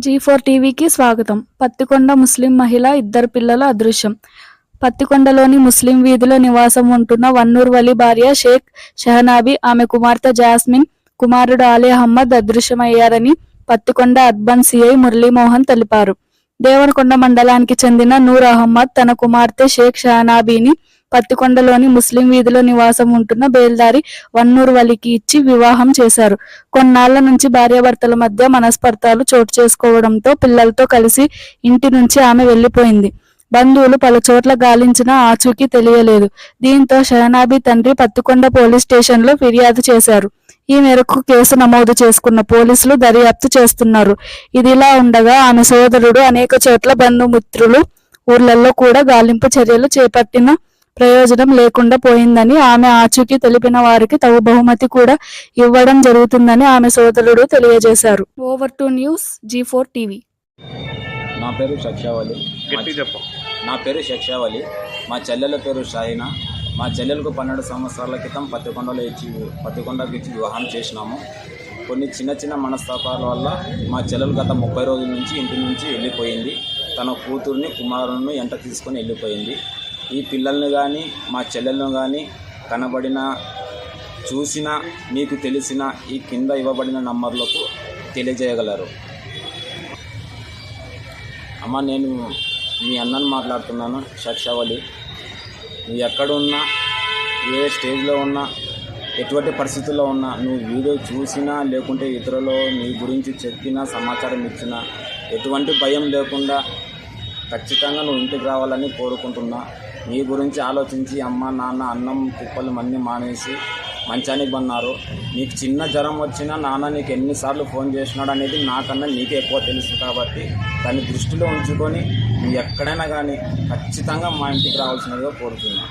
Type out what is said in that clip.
G four టీవీకి స్వాగతం. పత్తికొండ ముస్లిం మహిళ ఇద్దరు పిల్లల అదృశ్యం. పత్తికొండలోని ముస్లిం వీధిలో నివాసం ఉంటున్న వన్నూర్ వలి భార్య షేక్ షహనాబీ ఆమె కుమార్తె జాస్మిన్ కుమారుడు ఆలీ అహ్మద్ అదృశ్యమయ్యారని పత్తికొండ అర్బన్ సిఐ మురళీమోహన్ తెలిపారు. దేవరకొండ మండలానికి చెందిన నూర్ అహ్మద్ తన కుమార్తె షేక్ షహనాబీని పత్తికొండలోని ముస్లిం వీధిలో నివాసం ఉంటున్న బేల్దారి వన్నూరు వలికి ఇచ్చి వివాహం చేశారు. కొన్నాళ్ళ నుంచి భార్యాభర్తల మధ్య మనస్పర్ధాలు చోటు చేసుకోవడంతో పిల్లలతో కలిసి ఇంటి నుంచి ఆమె వెళ్ళిపోయింది బంధువులు పలు చోట్ల గాలించినా ఆచూకీ తెలియలేదు. దీంతో షహనాబీ తండ్రి పత్తికొండ పోలీస్ స్టేషన్లో ఫిర్యాదు చేశారు. ఈ మేరకు కేసు నమోదు చేసుకున్న పోలీసులు దర్యాప్తు చేస్తున్నారు. ఇదిలా ఉండగా ఆమె సోదరుడు అనేక చోట్ల బంధుమిత్రులు ఊర్లలో కూడా గాలింపు చర్యలు చేపట్టిన ప్రయోజనం లేకుండా పోయిందని ఆమె ఆచూకీ తెలిపిన వారికి తగు బహుమతి కూడా ఇవ్వడం జరుగుతుందని ఆమె సోదరుడు తెలియజేశారు. Over to news G four TV. నా పేరు షక్షావలి గట్టి చెప్పు. నా పేరు షక్షావలి మా చెల్లెల పేరు షాహినా మా చెల్లెలకు పన్నెండు సంవత్సరాల క్రితం పత్తికొండలో ఇచ్చి పత్తికొండకు ఇచ్చి వివాహం చేసినాము. కొన్ని చిన్న చిన్న మనస్తాపాల వల్ల మా చెల్లెలు గత ముప్పై రోజుల నుంచి ఇంటి నుంచి వెళ్ళిపోయింది. తన కూతుర్ని కుమారుని ఎంట తీసుకొని వెళ్ళిపోయింది. ఈ పిల్లల్ని కానీ మా చెల్లెలను కానీ కనబడిన చూసిన మీకు తెలిసిన ఈ కింద ఇవ్వబడిన నంబర్లకు తెలియజేయగలరు. అమ్మ నేను మీ అన్నను మాట్లాడుతున్నాను షక్షావలి నువ్వు ఎక్కడున్నా ఏ స్టేజ్లో ఉన్నా ఎటువంటి పరిస్థితుల్లో ఉన్నా నువ్వు వీడియో చూసినా లేకుంటే ఇతరులు నీ గురించి చెప్పినా సమాచారం ఇచ్చినా ఎటువంటి భయం లేకుండా ఖచ్చితంగా నువ్వు ఇంటికి రావాలని కోరుకుంటున్నా. నీ గురించి ఆలోచించి అమ్మ నాన్న అన్నం కుప్పలు మన్ని మానేసి మంచానికి పన్నారు. నీకు చిన్న జ్వరం వచ్చినా నాన్న నీకు ఎన్నిసార్లు ఫోన్ చేసినాడు అనేది నాకన్నా నీకే ఎక్కువ తెలుసు కాబట్టి దాన్ని దృష్టిలో ఉంచుకొని నువ్వు ఎక్కడైనా కానీ ఖచ్చితంగా మా ఇంటికి రావాల్సినదిగా కోరుతున్నాను.